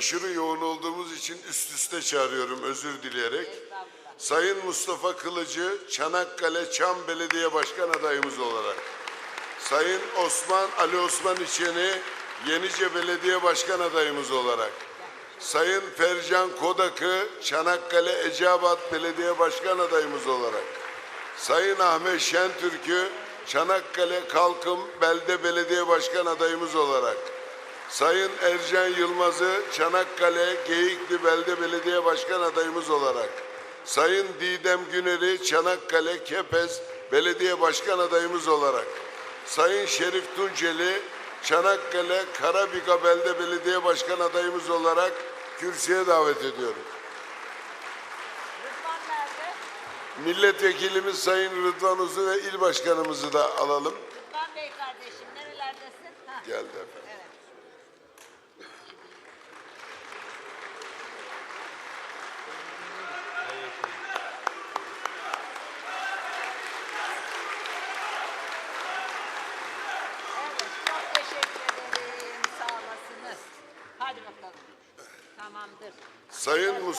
aşırı yoğun olduğumuz için üst üste çağırıyorum özür dileyerek. Sayın Mustafa Kılıcı Çanakkale Çam Belediye Başkan adayımız olarak. Sayın Osman Ali Osman İçeni Yenice Belediye Başkan adayımız olarak. Sayın Fercan Kodak'ı Çanakkale Eceabat Belediye Başkan adayımız olarak. Sayın Ahmet Şentürk'ü Çanakkale Kalkım Belde Belediye Başkan adayımız olarak. Sayın Ercan Yılmaz'ı Çanakkale Geyikli Belde Belediye Başkan adayımız olarak. Sayın Didem Güner'i Çanakkale Kepez Belediye Başkan adayımız olarak. Sayın Şerif Tunceli Çanakkale Karabika Belde Belediye Başkan adayımız olarak kürsüye davet ediyorum. Milletvekilimiz Sayın Rıdvan Uzun ve il başkanımızı da alalım. Rıdvan Bey kardeşim nerelerdesin? Ha. Geldi efendim. Evet, Tamamdır. Sayın